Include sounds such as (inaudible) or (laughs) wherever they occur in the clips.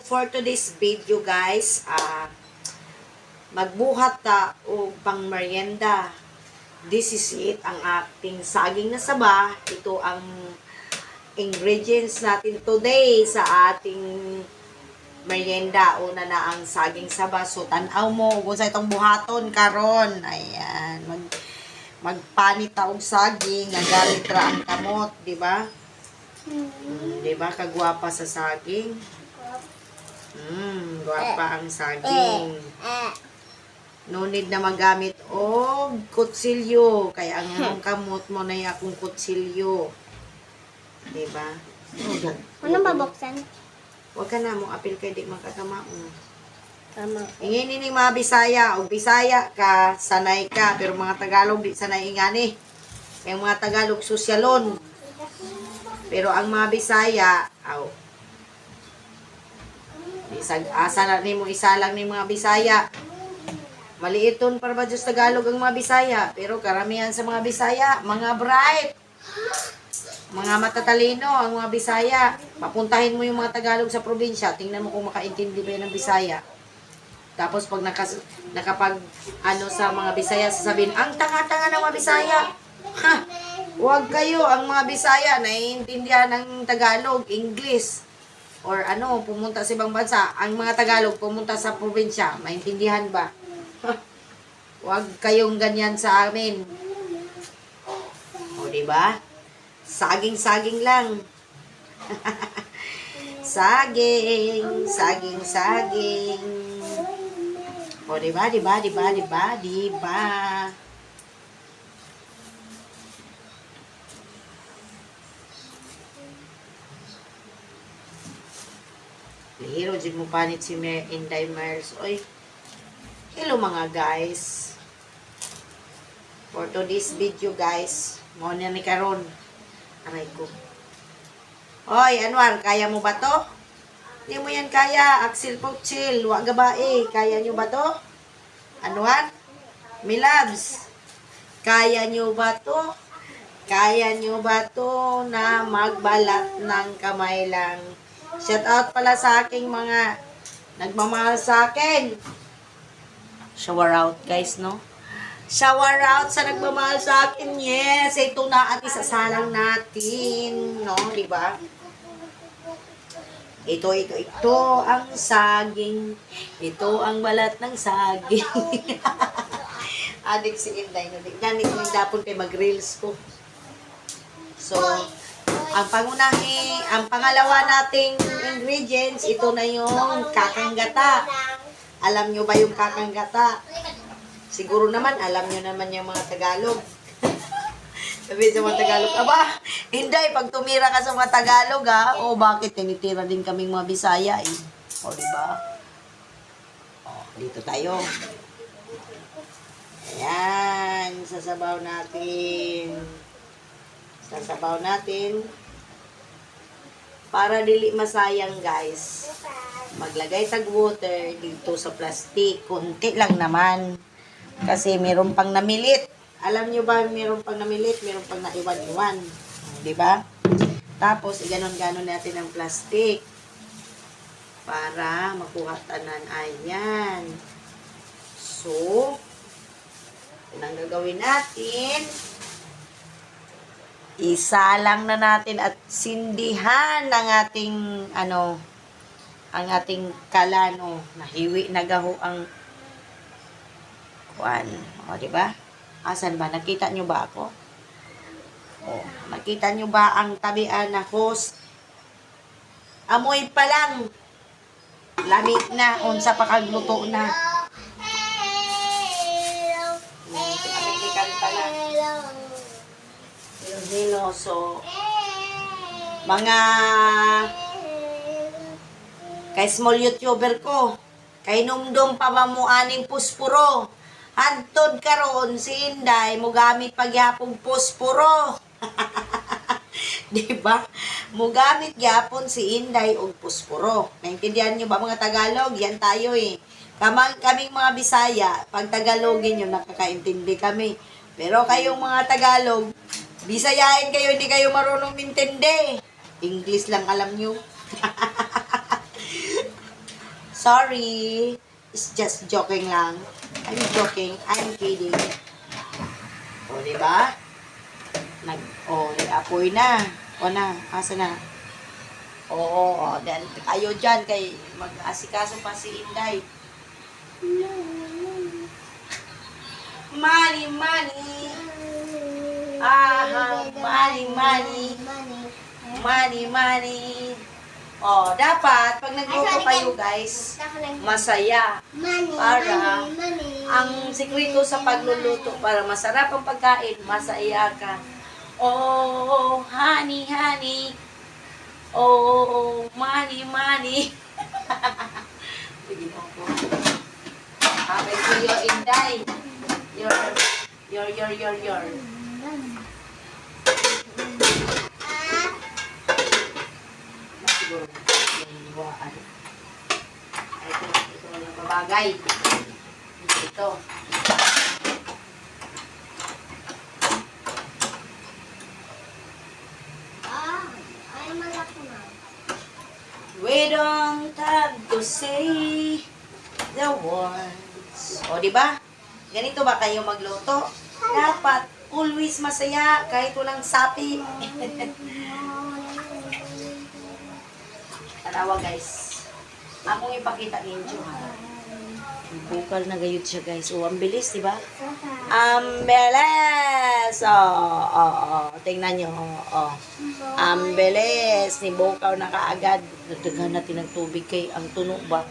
for today's video guys, ah magbuhat ta o pang merienda. This is it, ang ating saging na saba. Ito ang ingredients natin today sa ating merienda. Una na ang saging saba. So, tanaw mo kung sa itong buhaton karon Ayan. Mag, magpanit ta og saging. Nagalit ra ang kamot, di ba? Mm, di ba? Kagwapa sa saging. Mm, gwapa ang saging. No need na magamit og kutsilyo. Kaya ang imong kamot mo na akong kutsilyo. Di ba? Ano babuksan? Huwag ka na mo apil kay di makakamaon. Tama. Ingin ni mga Bisaya, o Bisaya ka, sanay ka, pero mga Tagalog di sanay ingani. Kaya mga Tagalog sosyalon. Pero ang mga Bisaya, aw. Isag asa na nimo isa lang ni mga Bisaya. Maliiton para ba Diyos Tagalog ang mga Bisaya, pero karamihan sa mga Bisaya, mga bright. Mga matatalino ang mga Bisaya. Papuntahin mo yung mga Tagalog sa probinsya, tingnan mo kung makaintindi ba ng Bisaya. Tapos pag nakas, nakapag ano sa mga Bisaya, sasabihin, ang tanga-tanga ng mga Bisaya. Ha! Huwag kayo, ang mga Bisaya, naiintindihan ng Tagalog, English, or ano, pumunta sa ibang bansa. Ang mga Tagalog, pumunta sa probinsya, maintindihan ba? (laughs) Huwag kayong ganyan sa amin. O, di ba? Saging-saging lang. (laughs) saging, saging, saging. O, di ba, di ba, di ba, di ba, di ba? Lihiro, dyan mo panit si Mer Inday Myers. Oy, hello mga guys. For today's video guys, mo na ni karon. Aray ko. Oy, Anwar, kaya mo ba to? Hindi mo yan kaya. Axel Pochil, wa gabae. Kaya nyo ba to? Anwar? Milabs, kaya nyo ba to? Kaya nyo ba to na magbalat ng kamay lang? Shout out pala sa aking mga nagmamahal sa akin. Shower out guys, no? Shower out sa nagmamahal sa akin. Yes, ito na at isasalang natin. No, di ba? Ito, ito, ito ang saging. Ito ang balat ng saging. (laughs) Adik si Inday. No? Ganik mo yung dapon kay mag-reels ko. So, ang pangunahi, ang pangalawa nating ingredients, ito na yung kakanggata. Alam nyo ba yung kakanggata? Siguro naman, alam nyo naman yung mga Tagalog. (laughs) Sabi sa mga Tagalog, aba, hindi, pag tumira ka sa mga Tagalog, ha? O, bakit? Tinitira din kaming mga Bisaya, eh. O, di ba? O, dito tayo. Ayan, sasabaw natin. Sasabaw natin. Para dili masayang, guys. Maglagay tag water dito sa plastic. Kunti lang naman. Kasi meron pang namilit. Alam nyo ba, meron pang namilit, meron pang naiwan-iwan. Di ba? Tapos, iganon-ganon natin ang plastic. Para makuha tanan. Ayan. So, ang gagawin natin. Isalang na natin at sindihan ang ating, ano, ang ating kalano. Nahiwi na gaho ang kuan. O, di ba? Asan ba? Nakita nyo ba ako? O, nakita nyo ba ang tabian na host? Amoy pa lang. Lamig na. Unsa pa kagluto na. Hilo, so, mga kay small YouTuber ko, kay numdum pa ba mo aning puspuro? Hantod karon si Inday mo gamit pagyapong puspuro. (laughs) Di ba? Mo gamit gyapon si Inday og puspuro. Naintindihan niyo ba mga Tagalog? Yan tayo eh. Kamang, kaming mga Bisaya, pag Tagalogin nyo, nakakaintindi kami. Pero kayong mga Tagalog, Bisayain kayo, hindi kayo marunong intindi. English lang alam nyo. (laughs) Sorry. It's just joking lang. I'm joking. I'm kidding. O, di ba? Nag, o, apoy na. O na, asa na? Oo, o, then, kayo dyan, kay mag-asikaso pa si Inday. Money, money. Ah, money, money. Money, money. Oh, dapat, pag nagluto kayo, guys, masaya. Para. Ang sikreto sa pagluluto para masarap ang pagkain, masaya ka. Oh, honey, honey. Oh, money, money. (laughs) Mo po. Happy to you, Inday. Your, your, your, your, your. Yung buwaan. Ito, ito lang babagay. Ito. ah, ay malaki na. We don't have to say the words. O, di ba? Ganito ba kayo magluto? Dapat always masaya kahit walang sapi. (laughs) Tanawa guys. Akong ipakita ninyo ha. Bukal na gayud siya guys. O, ang bilis, di ba? Ang bilis! O, o, o. Tingnan nyo. O, o. Ang bilis. Ni Bukaw na kaagad. Nagdagan natin ng tubig kay ang tunog ba?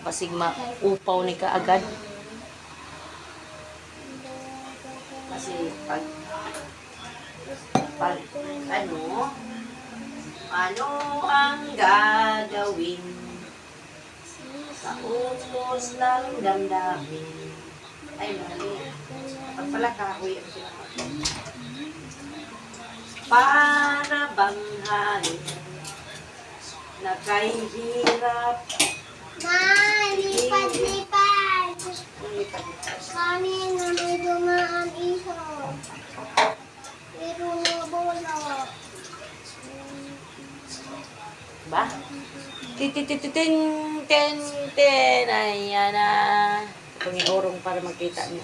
Basig maupaw ni kaagad. Kasi pag pag ano ano ang gagawin? Sa ubos ng damdamin. Ay mali. Pag pala kahoy ang sinabi para bang hangin na kay hirap? Nay, lipad, lipad. Tititititin, ten, ten. Ayan na. Pangiurong para makita niyo.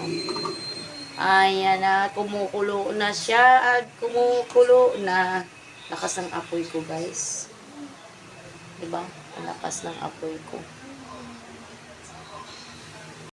Ayan na. Kumukulo na siya. At kumukulo na. Lakas ng apoy ko, guys. Diba? Ang lakas ng apoy ko.